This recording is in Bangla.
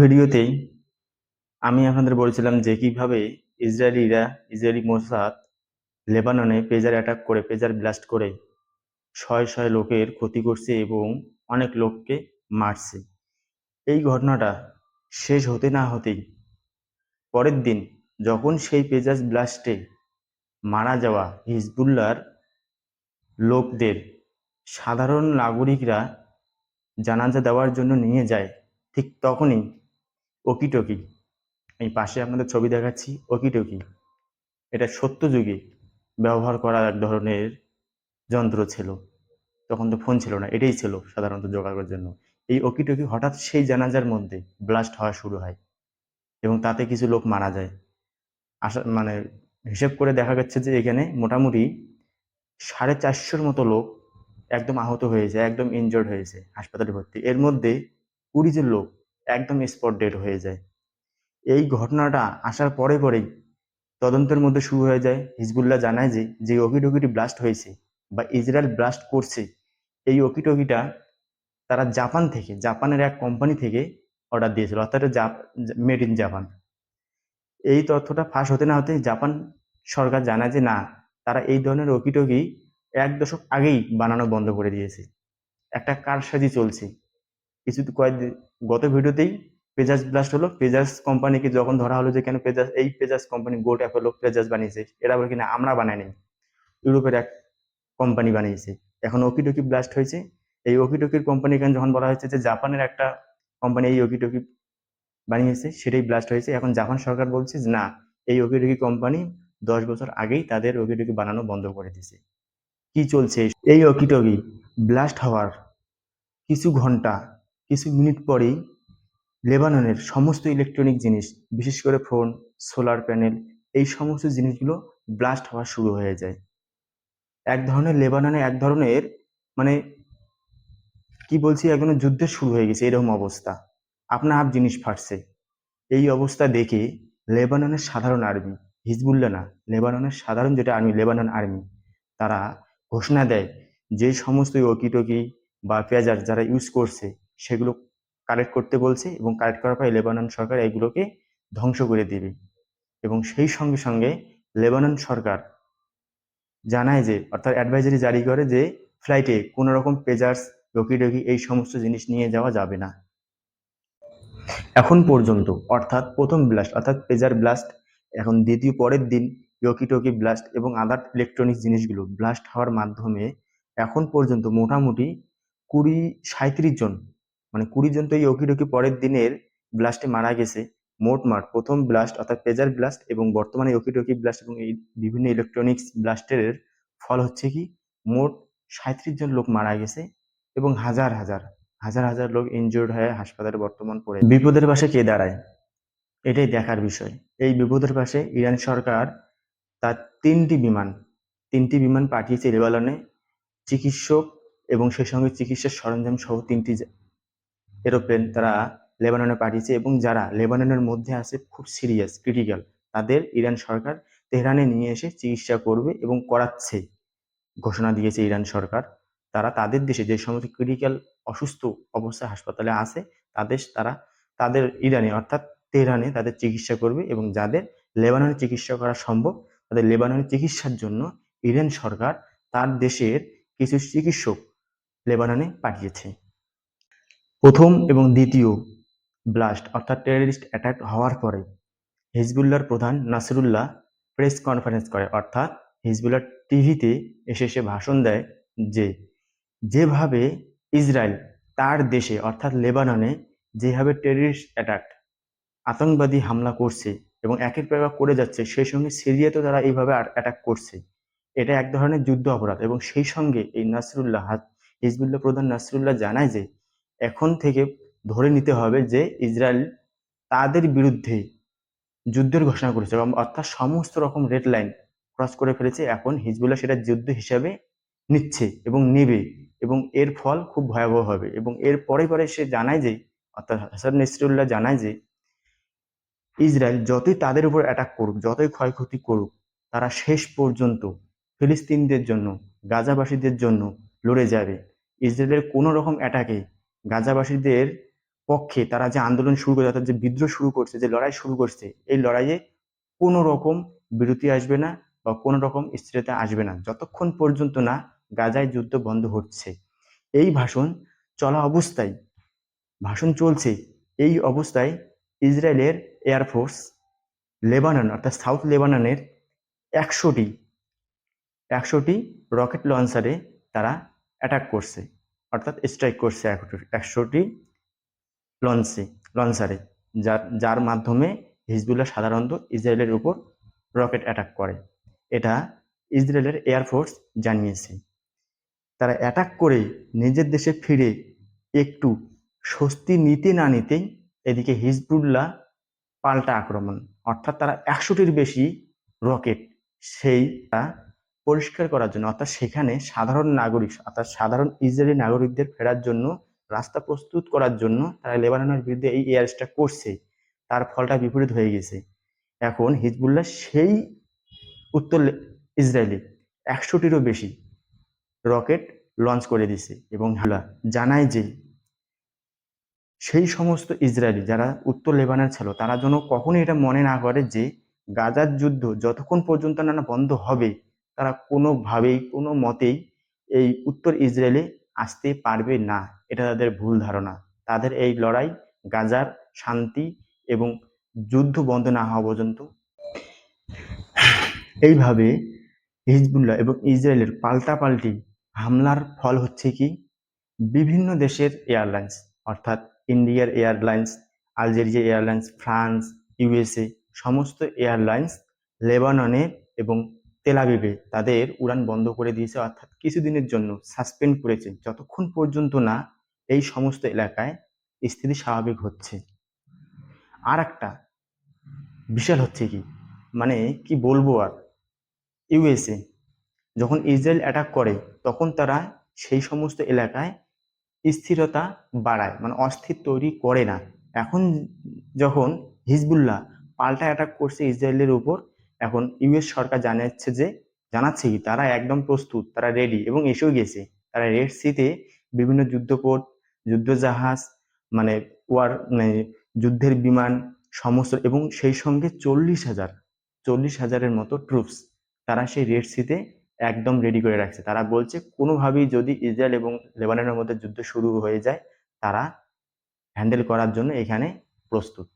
ভিডিওতেই আমি আপনাদের বলেছিলাম যে কীভাবে ইসরায়েলিরা, ইসরায়েলি মোসাদ লেবাননে পেজার অ্যাটাক করে, পেজার ব্লাস্ট করে শয়ে শয়ে লোকের ক্ষতি করছে এবং অনেক লোককে মারছে। এই ঘটনাটা শেষ হতে না হতেই পরের দিন যখন সেই পেজাজ ব্লাস্টে মারা যাওয়া হিজবুল্লার লোকদের সাধারণ নাগরিকরা জানাজা দেওয়ার জন্য নিয়ে যায়, ঠিক তখনই ওকিটকি। এই পাশে আপনাদের ছবি দেখাচ্ছি, ওকিটকি। এটা সত্য যুগে ব্যবহার করা এক ধরনের যন্ত্র ছিল। তখন তো ফোন ছিল না, এটাই ছিল সাধারণত যোগাযোগের জন্য। এই ওকিটকি হঠাৎ সেই জানাজার মধ্যে ব্লাস্ট হওয়া শুরু হয় এবং তাতে কিছু লোক মারা যায়। আসা মানে হিসেব করে দেখা যাচ্ছে যে এখানে মোটামুটি সাড়ে চারশোর মতো লোক একদম আহত হয়েছে, একদম ইনজোর্ড হয়েছে, হাসপাতালে ভর্তি। এর মধ্যে কুড়ি জন লোক একদম স্পট ডেড হয়ে যায়। এই ঘটনাটা আসার পরে পরেই তদন্তের মধ্যে শুরু হয়ে যায়। হিজবুল্লাহ জানায় যে যে ওকিটকিটি ব্লাস্ট হয়েছে বা ইসরায়েল ব্লাস্ট করছে, এই ওকিটকিটা তারা জাপান থেকে, জাপানের এক কোম্পানি থেকে অর্ডার দিয়েছিল। অর্থাৎ মেড ইন জাপান এই তথ্যটা ফাঁস হতে না হতে জাপান সরকার জানায় যে, না, তারা এই ধরনের ওকিটকি এক দশক আগেই বানানো বন্ধ করে দিয়েছে। একটা কারসাজি চলছে। কিছু কয়েকদিন গত ভিডিওতেই পেজাস ব্লাস্ট হলো। পেজাস কোম্পানিকে যখন ধরা হলো যে কেন পেজাস এই Pegasus company Gold Apollo Pegasus বানিয়েছে, এরা বলে কিনা আমরা বানাইনি। ইউরোপের এক কোম্পানি বানিয়েছে। এখন ওকিটকি ব্লাস্ট হয়েছে। এই ওকিটকির কোম্পানি কেন যখন বলা হয়েছে যে জাপানের একটা কোম্পানি এই ওকিটকি বানিয়েছে, সেটাই ব্লাস্ট হয়েছে। এখন জাপান সরকার বলছে যে না, এই ওকিটকি কোম্পানি দশ বছর আগেই তাদের ওকিটকি বানানো বন্ধ করে দিয়েছে। কি চলছে? এই ওকিটকি ব্লাস্ট হওয়ার কিছু ঘণ্টা কিছু মিনিট পরেই লেবাননের সমস্ত ইলেকট্রনিক জিনিস, বিশেষ করে ফোন, সোলার প্যানেল, এই সমস্ত জিনিসগুলো ব্লাস্ট হওয়া শুরু হয়ে যায়। এক ধরনের লেবাননে এক ধরনের মানে কি বলছি, এক ধরনের যুদ্ধের শুরু হয়ে গেছে, এরকম অবস্থা। আপনা আপ জিনিস ফাটছে। এই অবস্থা দেখে লেবাননের সাধারণ আর্মি, হিজবুল্লাহ না, লেবাননের সাধারণ যেটা আর্মি, লেবানন আর্মি, তারা ঘোষণা দেয় যে সমস্ত ওকিটকি বা পেজার যারা ইউজ করছে সেগুলো কালেক্ট করতে বলছে এবং কালেক্ট করার পরে লেবানন সরকার এগুলোকে ধ্বংস করে দিবে। এবং সেই সঙ্গে সঙ্গে লেবানন সরকার জানায় যে, অর্থাৎ অ্যাডভাইজারি জারি করে যে ফ্লাইটে কোনো রকম পেজার্স রকিডকি এই সমস্ত জিনিস নিয়ে যাওয়া যাবে না। এখন পর্যন্ত, অর্থাৎ প্রথম ব্লাস্ট অর্থাৎ পেজার ব্লাস্ট এখন দ্বিতীয়, পরের দিন ইয়কিটকি ব্লাস্ট এবং আদার ইলেকট্রনিক্স জিনিসগুলো ব্লাস্ট হওয়ার মাধ্যমে এখন পর্যন্ত মোটামুটি কুড়ি সাঁত্রিশ জন মানে কুড়ি জন তো এই ওকিডকি পরের দিনের ব্লাস্টে মারা গেছে। মোট মার, প্রথম ব্লাস্ট অর্থাৎ পেজার ব্লাস্ট এবং বর্তমানে ওকিডকি ব্লাস্ট এবং এই বিভিন্ন ইলেকট্রনিক্স ব্লাস্টের ফল হচ্ছে কি? মোট সাঁত্রিশ জন লোক মারা গেছে এবং হাজার হাজার হাজার হাজার লোক ইনজুর্ড হয়ে হাসপাতালে বর্তমান পড়ে। বিপদের পাশে কে দাঁড়ায়? এটাই দেখার বিষয়। এই বিপদের পাশে ইরান সরকার তার তিনটি বিমান তিনটি বিমান পাঠিয়েছে লেবাননে চিকিৎসক এবং সেই সঙ্গে চিকিৎসার সরঞ্জাম সহ তিনটি এরোপ্লেন তারা লেবাননে পাঠিয়েছে এবং যারা লেবাননের মধ্যে আছে খুব সিরিয়াস ক্রিটিক্যাল তাদের ইরান সরকার তেহরানে নিয়ে এসে চিকিৎসা করবে এবং করাচ্ছে। ঘোষণা দিয়েছে ইরান সরকার। তারা তাদের দেশে যে সমস্ত ক্রিটিক্যাল অসুস্থ অবস্থায় হাসপাতালে আছে, তাদের, তারা তাদের ইরানে অর্থাৎ তেহরানে তাদের চিকিৎসা করবে এবং যাদের লেবাননে চিকিৎসা করা সম্ভব, তাদের লেবাননে চিকিৎসার জন্য ইরান সরকার তার দেশের কিছু চিকিৎসক লেবাননে পাঠিয়েছে। প্রথম এবং দ্বিতীয় ব্লাস্ট, অর্থাৎ টেররিস্ট অ্যাটাক হওয়ার পরে হিজবুল্লার প্রধান নাসরুল্লাহ প্রেস কনফারেন্স করে, অর্থাৎ হিজবুল্লার টিভিতে এসে সে ভাষণ দেয় যে, যেভাবে ইসরায়েল তার দেশে, অর্থাৎ লেবাননে যেভাবে টেররিস্ট অ্যাটাক আতঙ্কবাদী হামলা করছে এবং একের পর করে যাচ্ছে, সেই সঙ্গে সিরিয়াতেও তারা এইভাবে অ্যাটাক করছে, এটা এক ধরনের যুদ্ধ অপরাধ এবং সেই সঙ্গে এই নাসরুল্লাহ হিজবুল্লাহ প্রধান নাসরুল্লাহ জানায় যে এখন থেকে ধরে নিতে হবে যে ইসরায়েল তাদের বিরুদ্ধে যুদ্ধের ঘোষণা করেছে এবং অর্থাৎ সমস্ত রকম রেড লাইন ক্রস করে ফেলেছে। এখন হিজবুল্লাহ সেটা যুদ্ধ হিসাবে নিচ্ছে এবং নেবে এবং এর ফল খুব ভয়াবহ হবে এবং এর পরে পরে সে জানায় যে, অর্থাৎ হাসান নসরুল্লাহ জানায় যে, ইসরায়েল যতই তাদের উপর অ্যাটাক করুক, যতই ক্ষয়ক্ষতি করুক, তারা শেষ পর্যন্ত ফিলিস্তিনদের জন্য, গাজাবাসীদের জন্য লড়ে যাবে। ইসরায়েলের কোনো রকম অ্যাটাকে গাজাবাসীদের পক্ষে তারা যে আন্দোলন শুরু করে, অর্থাৎ যে বিদ্রোহ শুরু করছে, যে লড়াই শুরু করছে, এই লড়াইয়ে কোনো রকম বিরতি আসবে না বা কোনো রকম স্থিরতা আসবে না। যতক্ষণ পর্যন্ত না গাজায় যুদ্ধ বন্ধ হচ্ছে। এই ভাষণ চলা অবস্থায়, ভাষণ চলছে এই অবস্থায় ইসরায়েলের এয়ারফোর্স লেবানন অর্থাৎ সাউথ লেবাননের একশোটি একশোটি রকেট লঞ্চারে তারা অ্যাটাক করছে। অর্থাৎ স্ট্রাইক করছে একশোটি লঞ্চে, লঞ্চারে, যার যার মাধ্যমে হিজবুল্লাহ সাধারণত ইসরায়েলের উপর রকেট অ্যাটাক করে। এটা ইসরায়েলের এয়ারফোর্স জানিয়েছে। তারা অ্যাটাক করে নিজের দেশে ফিরে একটু স্বস্তি নিতে না নিতেই এদিকে হিজবুল্লাহ পাল্টা আক্রমণ। অর্থাৎ তারা একশোটির বেশি রকেট সেইটা পরিষ্কার করার জন্য, অর্থাৎ সেখানে সাধারণ নাগরিক, অর্থাৎ সাধারণ ইসরায়েলি নাগরিকদের ফেরার জন্য রাস্তা প্রস্তুত করার জন্য তারা লেবাননের বিরুদ্ধে এই এয়ার স্ট্রাইক করছে। তার ফলটা বিপরীত হয়ে গেছে। এখন হিজবুল্লাহ সেই উত্তর ইসরায়েলে একশোটিরও বেশি রকেট লঞ্চ করে দিছে এবং হালা জানায় যে সেই সমস্ত ইসরায়েলি যারা উত্তর লেবানন ছিল, তারা যেন কখনোই এটা মনে না করে যে গাজার যুদ্ধ যতক্ষণ পর্যন্ত না বন্ধ হবে তারা কোনোভাবেই কোনো মতেই এই উত্তর ইসরায়েলে আসতে পারবে না। এটা তাদের ভুল ধারণা। তাদের এই লড়াই গাজার শান্তি এবং যুদ্ধ বন্ধ না হওয়া পর্যন্ত। এইভাবে হিজবুল্লাহ এবং ইসরায়েলের পাল্টাপাল্টি হামলার ফল হচ্ছে কি? বিভিন্ন দেশের এয়ারলাইন্স, অর্থাৎ ইন্ডিয়ার airlines, Algeria airlines, France, USA, সমস্ত এয়ারলাইন্স লেবাননে এবং তেলাবিবে তাদের উড়ান বন্ধ করে দিয়েছে, অর্থাৎ কিছুদিনের জন্য সাসপেন্ড করেছে। যতক্ষণ পর্যন্ত না এই সমস্ত এলাকায় স্থিতি স্বাভাবিক হচ্ছে। আর একটা বিশাল হচ্ছে কি? মানে কি বলব আর? ইউএসএ যখন ইসরায়েল অ্যাটাক করে, তখন তারা সেই সমস্ত এলাকায় স্থিরতা বাড়ায় মানে অস্থির তৈরি করে না। এখন যখন হিজবুল্লাহ পাল্টা অ্যাটাক করছে ইসরায়েলের উপর এখন ইউএস সরকার জানাচ্ছে যে জানাচ্ছে কি তারা একদম প্রস্তুত, তারা রেডি এবং এসেও গেছে। তারা রেড সিতে বিভিন্ন যুদ্ধপোত যুদ্ধজাহাজ মানে ওয়ার মানে যুদ্ধের বিমান সমস্ত এবং সেই সঙ্গে চল্লিশ হাজার, চল্লিশ হাজারের মতো ট্রুপস তারা সেই রেড সিতে একদম রেডি করে রাখছে। তারা বলছে কোনোভাবেই যদি ইসরায়েল এবং লেবাননের মধ্যে যুদ্ধ শুরু হয়ে যায়, তারা হ্যান্ডেল করার জন্য এখানে প্রস্তুত।